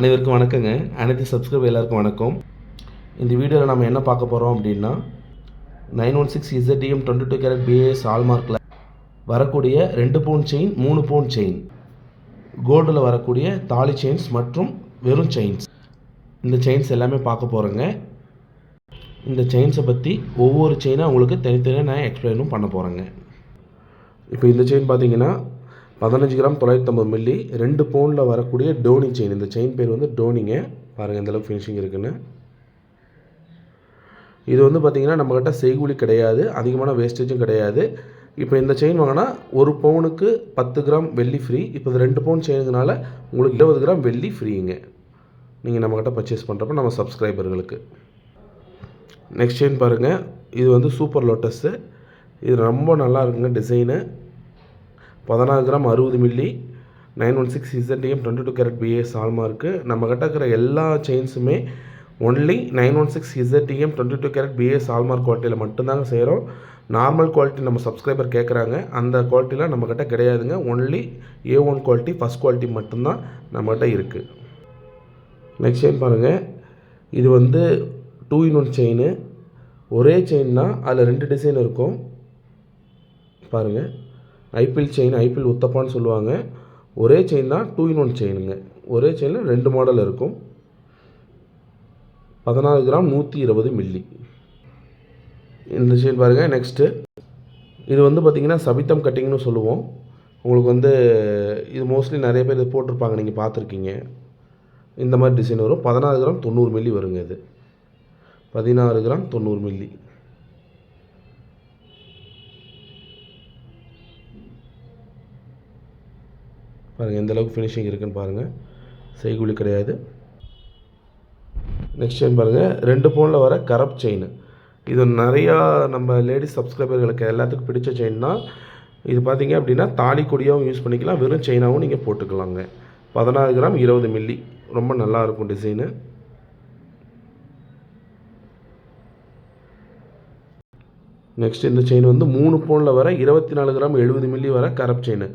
அனைவருக்கும் வணக்கங்க. அனைத்து சப்ஸ்கிரைப் எல்லாருக்கும் வணக்கம். இந்த வீடியோவில் நம்ம என்ன பார்க்க போகிறோம் அப்படின்னா nine one six ZTM twenty two carat BIS ஹால்மார்க்கில் வரக்கூடிய ரெண்டு பவுன் செயின் மூணு பவுன் செயின் கோல்டில் வரக்கூடிய தாலி செயின்ஸ் மற்றும் வெறும் செயின்ஸ் இந்த செயின்ஸ் எல்லாமே பார்க்க போகிறோங்க இந்த செயின்ஸை பற்றி ஒவ்வொரு செயினாக உங்களுக்கு தனித்தனியாக நான் எக்ஸ்பிளைனும் பண்ண போகிறேங்க இப்போ இந்த செயின் பார்த்தீங்கன்னா பதினஞ்சு கிராம் தொள்ளாயிரத்தம்பது மில்லி ரெண்டு பவுனில் வரக்கூடிய டோனி செயின் இந்த செயின் பேர் வந்து டோனிங்க. பாருங்கள் எந்த அளவுக்கு ஃபினிஷிங் இருக்குன்னு. இது வந்து பார்த்திங்கன்னா நம்மக்கிட்ட செய்கூலி கிடையாது அதிகமான வேஸ்டேஜும் கிடையாது. இப்போ இந்த செயின் வாங்கினா ஒரு பவுனுக்கு பத்து கிராம் வெள்ளி ஃப்ரீ இப்போ இது ரெண்டு பவுன் செயினுங்கனால உங்களுக்கு இருபது கிராம் வெள்ளி ஃப்ரீங்க நீங்கள் நம்மக்கிட்ட பர்ச்சேஸ் பண்ணுறப்ப நம்ம சப்ஸ்கிரைபர்களுக்கு நெக்ஸ்ட் செயின் பாருங்கள் இது வந்து சூப்பர் லோட்டஸ்ஸு இது ரொம்ப நல்லா இருக்குங்க டிசைனு பதினாறு கிராம் அறுபது milli nine one six ZTM twenty two carat BIS hallmark நம்ம கிட்ட இருக்கிற எல்லா செயின்ஸுமே only nine one six ZTM twenty two carat BIS hallmark குவாலிட்டியில் மட்டும்தாங்க செய்கிறோம் நார்மல் குவாலிட்டி நம்ம சப்ஸ்கிரைபர் கேட்குறாங்க அந்த குவாலிட்டிலாம் நம்மக்கிட்ட கிடையாதுங்க. Only A one quality first quality மட்டும்தான் நம்மக்கிட்ட இருக்குது நெக்ஸ்ட் செயின் பாருங்கள் இது வந்து டூ இன் ஒன் செயின் ஒரே செயின்னா அதில் ரெண்டு டிசைன் இருக்கும். பாருங்கள் ஐபிஎல் செயின் ஐபிஎல் உத்தப்பான்னு சொல்லுவாங்க. ஒரே செயின் தான் டூ இன் ஒன் செயினுங்க ஒரே செயினில் ரெண்டு மாடல் இருக்கும். பதினாறு கிராம் நூற்றி இருபது மில்லி இந்த செயின் பாருங்கள் நெக்ஸ்ட்டு இது வந்து பார்த்திங்கன்னா சபித்தம் கட்டிங்னு சொல்லுவோம். உங்களுக்கு வந்து இது மோஸ்ட்லி நிறைய பேர் இது போட்டிருப்பாங்க நீங்கள் பார்த்துருக்கீங்க. இந்த மாதிரி டிசைன் வரும். பதினாறு கிராம் தொண்ணூறு மில்லி வருங்க இது. பதினாறு கிராம் தொண்ணூறு மில்லி பாருங்கள் எந்த அளவுக்கு ஃபினிஷிங் இருக்குன்னு பாருங்கள் செய்கூலி கிடையாது. நெக்ஸ்ட் செயின் பாருங்கள் ரெண்டு பவுனில் வர கரப் செயின் இது நிறையா நம்ம லேடிஸ் சப்ஸ்கிரைபர்களுக்கு எல்லாத்துக்கும் பிடிச்ச செயின்னா இது பார்த்தீங்க அப்படின்னா தாலி கொடியாகவும் யூஸ் பண்ணிக்கலாம் வெறும் செயினாகவும் நீங்கள் போட்டுக்கலாங்க. பதினாறு கிராம் இருபது மில்லி ரொம்ப நல்லா இருக்கும் டிசைனு நெக்ஸ்ட் இந்த செயின் வந்து மூணு பவுனில் வர இருபத்தி நாலு கிராம் எழுபது மில்லி வர கரப் செயின்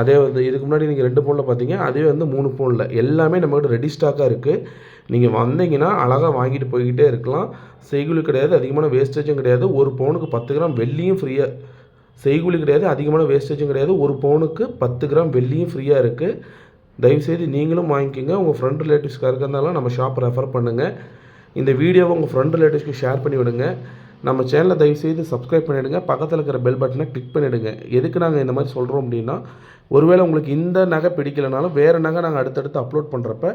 அதே வந்து இதுக்கு முன்னாடி நீங்கள் ரெண்டு பவுனில் பார்த்தீங்க அதே வந்து மூணு பவுனில் எல்லாமே நம்மக்கிட்ட ரெடி ஸ்டாக்காக இருக்குது நீங்கள் வந்தீங்கன்னா அழகாக வாங்கிட்டு போய்கிட்டே இருக்கலாம். செய்குலி கிடையாது அதிகமான வேஸ்டேஜும் கிடையாது. ஒரு பவுனுக்கு பத்து கிராம் வெள்ளியும் ஃப்ரீயாக செய்குலி கிடையாது அதிகமான வேஸ்டேஜும் கிடையாது. ஒரு பவுனுக்கு பத்து கிராம் வெள்ளியும் ஃப்ரீயாக இருக்குது தயவுசெய்து நீங்களும் வாங்கிக்கோங்க. உங்கள் ஃப்ரெண்ட் ரிலேட்டிவ்ஸ்க்காக இருக்கிறதால நம்ம ஷாப் ரெஃபர் பண்ணுங்கள் இந்த வீடியோவை உங்கள் ஃப்ரெண்ட் ரிலேட்டிவ்ஸ்க்கு ஷேர் பண்ணி விடுங்க நம்ம சேனலை தயவுசெய்து சப்ஸ்கிரைப் பண்ணிவிடுங்க பக்கத்தில் இருக்கிற பெல் பட்டனை கிளிக் பண்ணிவிடுங்க எதுக்கு நாங்கள் இந்த மாதிரி சொல்கிறோம் அப்படின்னா ஒருவேளை உங்களுக்கு இந்த நகை பிடிக்கலனாலும் வேறு நகை நாங்கள் அடுத்தடுத்து அப்லோட் பண்ணுறப்ப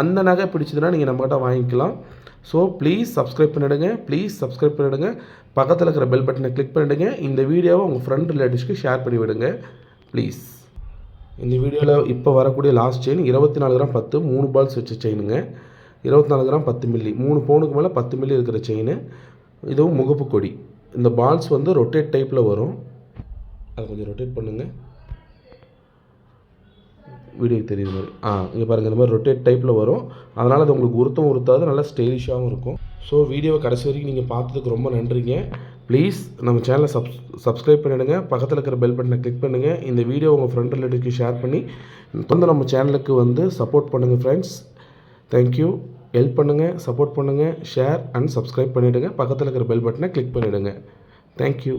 அந்த நகை பிடிச்சதுன்னா நீங்கள் நம்மகிட்ட வாங்கிக்கலாம். ஸோ ப்ளீஸ் சப்ஸ்கிரைப் பண்ணிவிடுங்க ப்ளீஸ் சப்ஸ்கிரைப் பண்ணிவிடுங்க பக்கத்தில் இருக்கிற பெல் பட்டனை கிளிக் பண்ணிவிடுங்க இந்த வீடியோவை உங்கள் ஃப்ரெண்ட் ரிலேட்டிவ்ஸ்க்கு ஷேர் பண்ணிவிடுங்க ப்ளீஸ் இந்த வீடியோவில் இப்போ வரக்கூடிய லாஸ்ட் செயின் இருபத்தி நாலு கிராம் பத்து மூணு பால்ஸ் வச்ச செயினுங்க இருபத்தி நாலு கிராம் பத்து மில்லி மூணு பவுனுக்கு மேலே பத்து மில்லி இருக்கிற செயின் இதுவும் முகப்பு கொடி. இந்த பால்ஸ் வந்து ரொட்டேட் டைப்பில் வரும். அதை கொஞ்சம் ரொட்டேட் பண்ணுங்கள் வீடியோக்கு தெரியுது மாதிரி. ஆ இங்கே பாருங்கள் இந்த மாதிரி ரொட்டேட் டைப்பில் வரும். அதனால் அது உங்களுக்கு உருத்தம் உருத்தாது நல்லா ஸ்டைலிஷாகவும் இருக்கும். ஸோ வீடியோவை கடைசி வரைக்கும் நீங்கள் பார்த்ததுக்கு ரொம்ப நன்றிங்க. ப்ளீஸ் நம்ம சேனலை சப் சப்ஸ்கிரைப் பண்ணிவிடுங்க பக்கத்தில் இருக்கிற பெல் பட்டனை கிளிக் பண்ணுங்கள் இந்த வீடியோ உங்கள் ஃப்ரெண்ட் ரிலேட்டிவ்க்கு ஷேர் பண்ணி வந்து நம்ம சேனலுக்கு வந்து சப்போர்ட் பண்ணுங்கள் ஃப்ரெண்ட்ஸ் தேங்க்யூ ஹெல்ப் பண்ணுங்கள் சப்போர்ட் பண்ணுங்கள் ஷேர் அண்ட் சப்ஸ்கிரைப் பண்ணிவிடுங்க பக்கத்தில் இருக்கிற பெல் பட்டனை கிளிக் பண்ணிவிடுங்க தேங்க்யூ